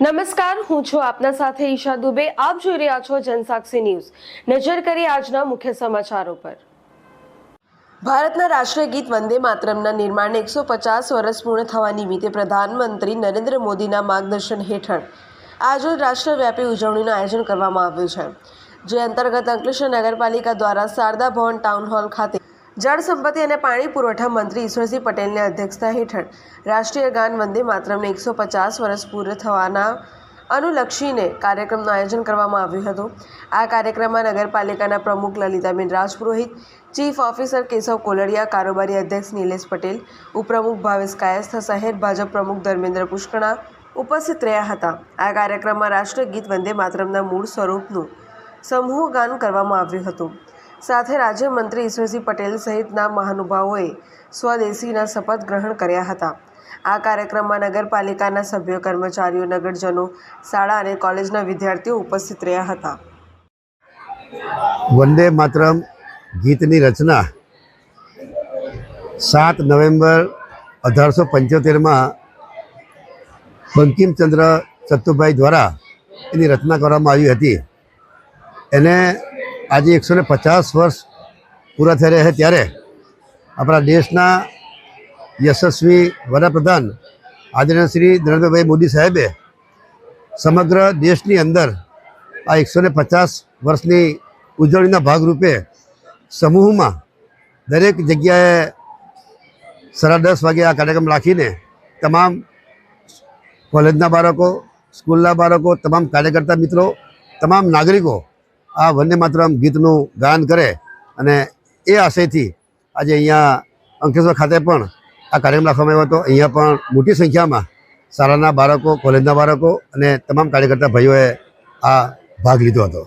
નમસ્કાર, હું છું આપના સાથે ઈશા દુબે. આપ જોઈ રહ્યા છો જનસાક્ષી ન્યૂઝ. નજર કરી આજના મુખ્ય સમાચારો પર. ભારતના રાષ્ટ્રીય ગીત વંદે માતરમના નિર્માણને એકસો પચાસ વર્ષ પૂર્ણ થવા નિમિત્તે પ્રધાનમંત્રી નરેન્દ્ર મોદીના માર્ગદર્શન હેઠળ આજરોજ રાષ્ટ્રવ્યાપી ઉજવણીનું આયોજન કરવામાં આવ્યું છે, જે અંતર્ગત અંકલેશ્વર નગરપાલિકા દ્વારા શારદા ભવન ટાઉન હોલ ખાતે જળ સંપત્તિ અને પાણી પુરવઠા મંત્રી ઈશ્વરસિંહ પટેલની અધ્યક્ષતા હેઠળ રાષ્ટ્રીય ગાન વંદે માતરમને એકસો પચાસ વર્ષ પૂર્ણ થવાના અનુલક્ષીને કાર્યક્રમનું આયોજન કરવામાં આવ્યું હતું. આ કાર્યક્રમમાં નગરપાલિકાના પ્રમુખ લલિતાબેન રાજપુરોહિત, ચીફ ઓફિસર કેશવ કોલડિયા, કારોબારી અધ્યક્ષ નિલેશ પટેલ, ઉપપ્રમુખ ભાવેશ કાયસ્થ શહેર ભાજપ પ્રમુખ ધર્મેન્દ્ર પુષ્કણા ઉપસ્થિત રહ્યા હતા. આ કાર્યક્રમમાં રાષ્ટ્રીય ગીત વંદે માતરમના મૂળ સ્વરૂપનું સમૂહ ગાન કરવામાં આવ્યું હતું. સાથે રાજ્યમંત્રી ઈશ્વરસિંહ પટેલ સહિતના મહાનુભાવોએ સ્વદેશીના શપથ ગ્રહણ કર્યા હતા. આ કાર્યક્રમમાં નગરપાલિકાના સભ્યો, કર્મચારીઓ, નગરજનો, શાળા અને કોલેજના વિદ્યાર્થીઓ ઉપસ્થિત રહ્યા હતા. વંદે માતરમ ગીતની રચના સાત નવેમ્બર અઢારસો પંચોતેરમાં બંકિમચંદ્ર ચતુભાઈ દ્વારા એની રચના કરવામાં આવી હતી. એને આજે એકસો ને પચાસ વર્ષ પૂરા થઈ રહ્યા છે ત્યારે આપણા દેશના યશસ્વી વડાપ્રધાન આદરણીય શ્રી નરેન્દ્રભાઈ મોદી સાહેબે સમગ્ર દેશની અંદર આ એકસો ને પચાસ વર્ષની ઉજવણીના ભાગરૂપે સમૂહમાં દરેક જગ્યાએ સાડા દસ વાગે આ કાર્યક્રમ રાખીને તમામ કોલેજના બાળકો, સ્કૂલના બાળકો, તમામ કાર્યકર્તા મિત્રો, તમામ નાગરિકો આ વંદે માતરમ ગીતનું ગાન કરે અને એ આશયથી આજે અહીંયા અંકેશ્વર ખાતે પણ આ કાર્યક્રમ રાખવામાં આવ્યો હતો. અહીંયા પણ મોટી સંખ્યામાં શાળાના બાળકો, કોલેજના બાળકો અને તમામ કાર્યકર્તા ભાઈઓએ આ ભાગ લીધો હતો.